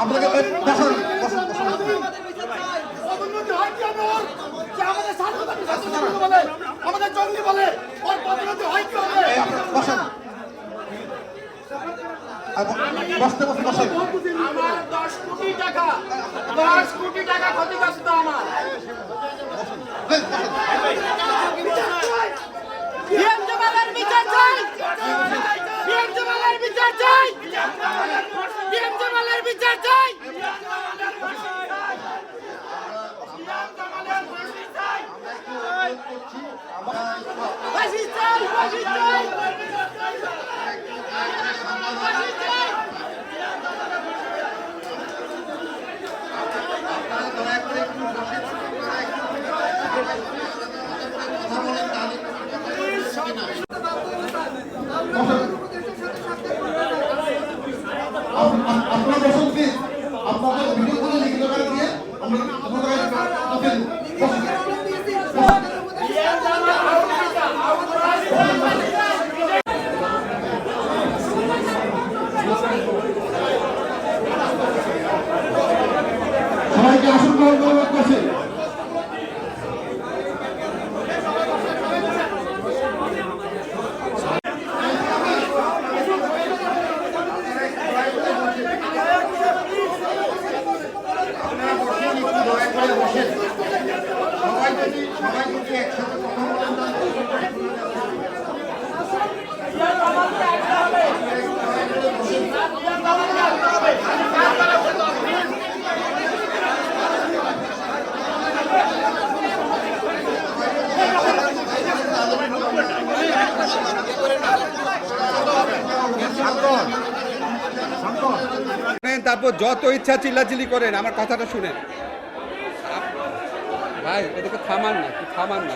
আপনাকে বসেন বসেন আমাদের জঙ্গি বলে ওর পদ্ধতি হয় কি হবে বসেন বসতে বসতে, বসেন। আমার দশ কোটি টাকা, দশ কোটি টাকা ক্ষতিগ্রস্ত আমার। চাই ফাঁসি চাই ফাঁসি চাই দয়া করে একটু বসেন কথা বলেন তাহলে আপ- আপ- আপনারা বসুন প্লিজ আপনাদের ভিডিওগুলো লিখিত করে দিয়ে আমরা আপনাদের বসেন বসেন বিএম জামাল আউটরিটা আউটরাইট সবাইকে আসন গ্রহণ করে করছে সবাই যদি সবাই যদি একসাথে কথা বলেন তারপর যত ইচ্ছা চিল্লাচিল্লি করেন, আমার কথাটা শুনেন। ভাই এটাকে থামান না থামান না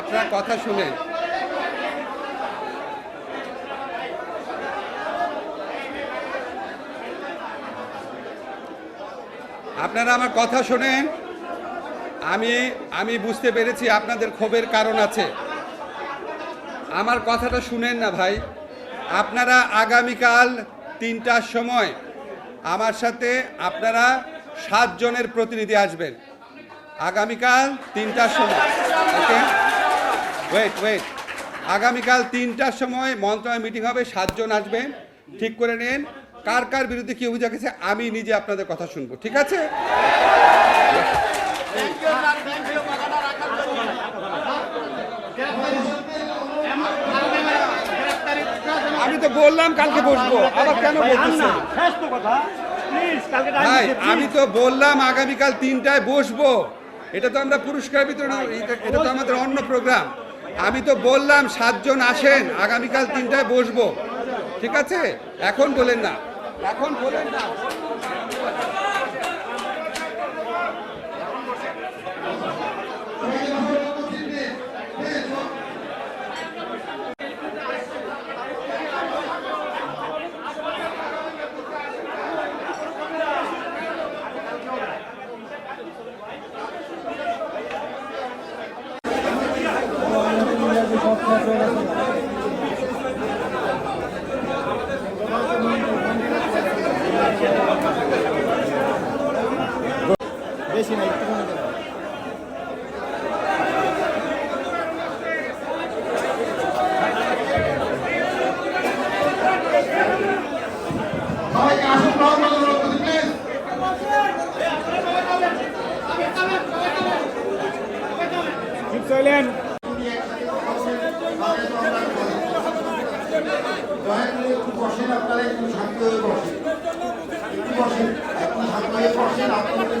আপনার কথা শুনেন। আপনারা আমার কথা শোনেন। আমি আমি বুঝতে পেরেছি আপনাদের ক্ষোভের কারণ আছে। আমার কথাটা শুনেন না ভাই। আপনারা আগামীকাল তিনটার সময় আমার সাথে আপনারা সাতজনের প্রতিনিধি আসবেন। আগামীকাল তিনটার সময়। ওকে ওয়েট ওয়েট আগামীকাল তিনটার সময় মন্ত্রণালয় মিটিং হবে, সাতজন আসবেন। ঠিক করে নেন। কার কার বিরুদ্ধে কি অভিযোগ আছে আমি নিজে আপনাদের কথা শুনব ঠিক আছে? আমি তো বললাম কালকে বসবো আবার কেন বলতেছেন ভাই আমি তো বললাম আগামীকাল তিনটায় বসবো। এটা তো আমরা পুরস্কার বিতরণ এটা- এটা তো আমাদের অন্য প্রোগ্রাম। আমি তো বললাম সাতজন আসেন আগামীকাল তিনটায় বসবো। ঠিক আছে? এখন বলেন না। এখন বলেন না। করছি করে একটু বসেন আপনারা একটু শান্ত হয়ে বসেন। একটু বসেন একটু শান্ত হয়ে বসেন আপনাদের